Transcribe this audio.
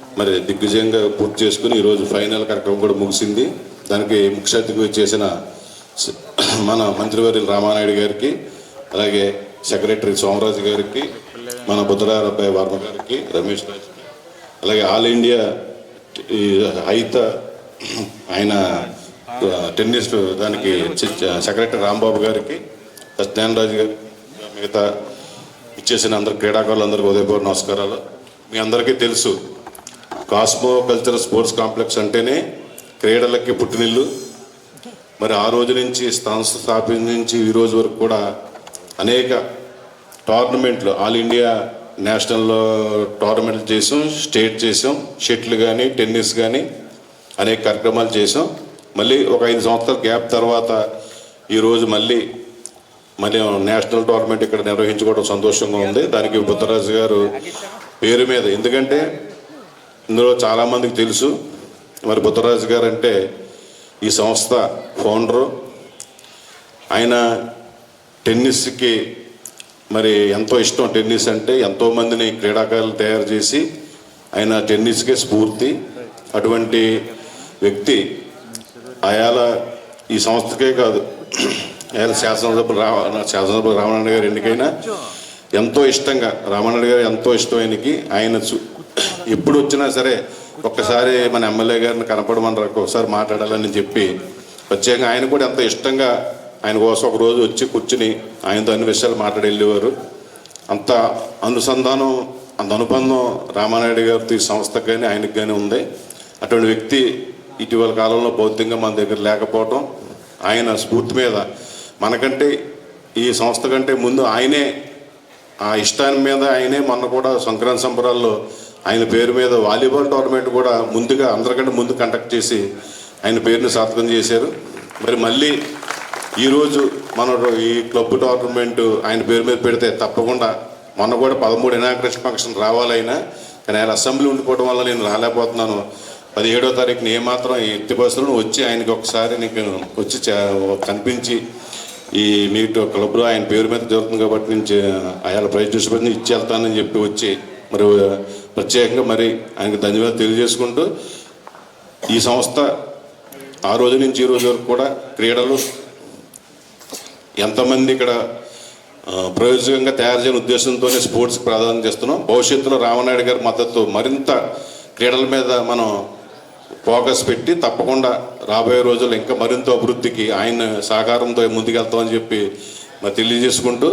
మరి దిగ్విజయంగా పూర్తి చేసుకుని ఈరోజు ఫైనల్ కార్యక్రమం కూడా ముగిసింది. దానికి ముఖ్య అతిథిగా చేసిన మన మంత్రివర్యులు రామానాయుడు గారికి అలాగే సెక్రటరీ సోమరాజు గారికి మన బుద్ధరారబ్బాయి వర్మ గారికి రమేష్ రాజు అలాగే ఆల్ ఇండియా హైత ఆయన టెన్నిస్ దానికి సెక్రటరీ రాంబాబు గారికి సత్యనారాయణ రాజు గారికి మిగతా ఇచ్చేసిన అందరు క్రీడాకారులందరికీ ఉదయపూర్ నమస్కారాలు. మీ అందరికీ తెలుసు కాస్మో కల్చరల్ స్పోర్ట్స్ కాంప్లెక్స్ అంటేనే క్రీడలకి పుట్టినిల్లు. మరి ఆ రోజు నుంచి సంస్థ స్థాపించి ఈ రోజు వరకు కూడా అనేక టోర్నమెంట్లు ఆల్ ఇండియా నేషనల్ టోర్నమెంట్లు చేసాం స్టేట్ చేసాం షటిల్ కానీ టెన్నిస్ కానీ అనేక కార్యక్రమాలు చేసాం. మళ్ళీ ఒక ఐదు సంవత్సరాల గ్యాప్ తర్వాత ఈరోజు మళ్ళీ మరి నేషనల్ టోర్నమెంట్ ఇక్కడ నిర్వహించుకోవడం సంతోషంగా ఉంది. దానికి బుద్ధరాజు గారు పేరు మీద. ఎందుకంటే ఇందులో చాలామందికి తెలుసు. మరి బుద్ధరాజు గారు అంటే ఈ సంస్థ ఫౌండరు. ఆయన టెన్నిస్కి మరి ఎంతో ఇష్టం టెన్నిస్ అంటే ఎంతో మందిని క్రీడాకారులు తయారు చేసి ఆయన టెన్నిస్కే స్ఫూర్తి. అటువంటి వ్యక్తి అయాల ఈ సంస్థకే కాదు. అయాల శాసనసభ్యులు రా శాసనసభ్యులు రామనాయుడు గారు ఎన్నికైనా ఎంతో ఇష్టంగా రామనాయుడు గారు ఎంతో ఇష్టం ఆయనకి. ఆయన ఎప్పుడు వచ్చినా సరే ఒక్కసారి మన ఎమ్మెల్యే గారిని కనపడమన్నారు ఒకసారి మాట్లాడాలని చెప్పి ప్రత్యేకంగా ఆయన కూడా ఎంతో ఇష్టంగా ఆయన కోసం ఒక రోజు వచ్చి కూర్చుని ఆయనతో అన్ని విషయాలు మాట్లాడి వెళ్ళేవారు అంత అనుసంధానం అంత అనుబంధం రామానాయుడు గారితో ఈ సంస్థకు కానీ ఆయనకు కానీ ఉంది. అటువంటి వ్యక్తి ఇటీవల కాలంలో భౌతికంగా మన దగ్గర లేకపోవటం ఆయన స్ఫూర్తి మీద మనకంటే ఈ సంస్థ కంటే ముందు ఆయనే ఆ ఇష్టాన్ని మీద ఆయనే మొన్న కూడా సంక్రాంతి సంబరాల్లో ఆయన పేరు మీద వాలీబాల్ టోర్నమెంట్ కూడా ముందుగా అందరికంటే ముందు కండక్ట్ చేసి ఆయన పేరుని సార్థకం చేశారు. మరి మళ్ళీ ఈరోజు మన ఈ క్లబ్ టోర్నమెంట్ ఆయన పేరు మీద పెడితే తప్పకుండా మొన్న కూడా పదమూడు ఇనాగ్రేషన్ ఫంక్షన్ రావాలైనా కానీ ఆయన అసెంబ్లీ ఉండిపోవడం వల్ల నేను రాలేకపోతున్నాను. పదిహేడో తారీఖున ఏమాత్రం ఎత్తి బస్సులను వచ్చి ఆయనకి ఒకసారి నీకు వచ్చి చే- కనిపించి ఈ మీట్ క్లబ్లో ఆయన పేరు మీద జరుగుతుంది కాబట్టి నేను ఆయన ప్రైజ్ డిస్ట్రిబ్యూషన్ ఇచ్చి వెళ్తానని చెప్పి వచ్చి మరి ప్రత్యేకంగా మరి ఆయనకు ధన్యవాదాలు తెలియజేసుకుంటూ ఈ సంస్థ ఆ రోజు నుంచి ఈ రోజు వరకు కూడా క్రీడలు ఎంతమంది ఇక్కడ ప్రయోజకంగా తయారు చేయని ఉద్దేశంతోనే స్పోర్ట్స్కి ప్రాధాన్యత ఇస్తున్నాం. భవిష్యత్తులో రామనాయుడు గారి మద్దతు మరింత క్రీడల మీద మనం ఫోకస్ పెట్టి తప్పకుండా రాబోయే రోజుల్లో ఇంకా మరింత అభివృద్ధికి ఆయన సహకారంతో ముందుకెళ్తామని చెప్పి మరి తెలియజేసుకుంటూ